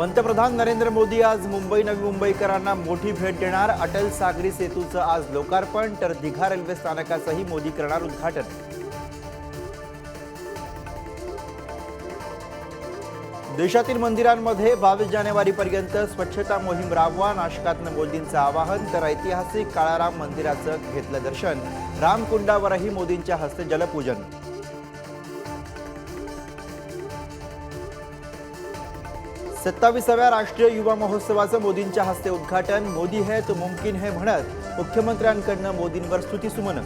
पंतप्रधान नरेंद्र मोदी आज मुंबई नवी मुंबईकरांना मोठी भेट देणार. अटल सागरी सेतूचं आज लोकार्पण तर दिघा रेल्वे स्थानकाचंही मोदी करणार उद्घाटन. देशातील मंदिरांमध्ये बावीस जानेवारीपर्यंत स्वच्छता मोहीम राबवा नाशकातनं मोदींचं आवाहन तर ऐतिहासिक काळाराम मंदिराचं घेतलं दर्शन. रामकुंडावरही मोदींच्या हस्ते जलपूजन. सत्तावीसाव्या राष्ट्रीय युवा महोत्सवाचं मोदींच्या हस्ते उद्घाटन. मोदी है तो मुमकिन है म्हणत मुख्यमंत्र्यांकडनं मोदींवर स्तुतीसुमनं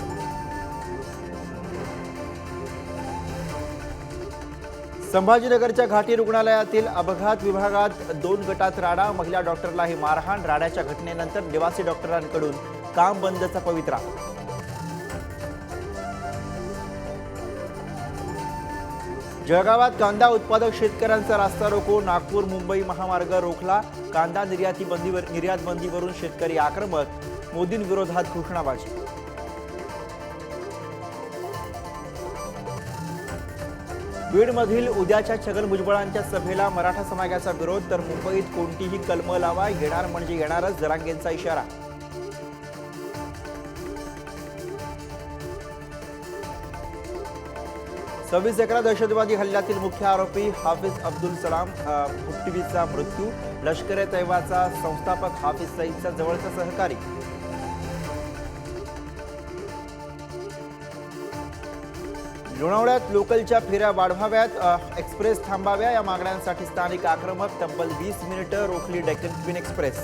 संभाजीनगरच्या घाटी रुग्णालयातील अपघात विभागात दोन गटात राडा महिला डॉक्टरलाही मारहाण राड्याच्या घटनेनंतर निवासी डॉक्टरांकडून काम बंदचा पवित्रा जळगावात कांदा उत्पादक शेतकऱ्यांचा रास्ता रोको नागपूर मुंबई महामार्ग रोखला. कांदा निर्याती बंदीवर निर्यात बंदीवरून शेतकरी आक्रमक मोदींविरोधात घोषणाबाजी. बीडमधील उद्याच्या छगन भुजबळांच्या सभेला मराठा समाजाचा विरोध तर मुंबईत कोणतीही कलम लावा येणार म्हणजे येणारच जरांगेंचा इशारा. सव्वीस एकरा दहशतवादी हल्ल्यातील मुख्य आरोपी हाफिज अब्दुल सलाम अ, मृत्यू लष्कर ए तैवाचा संस्थापक हाफिज सईदचा जवळचा सहकारी. लोणावळ्यात लोकलच्या फेऱ्या वाढवाव्यात एक्सप्रेस थांबाव्या या मागण्यांसाठी स्थानिक आक्रमक तब्बल वीस मिनिटं रोखली डेक्कन क्वीन एक्सप्रेस.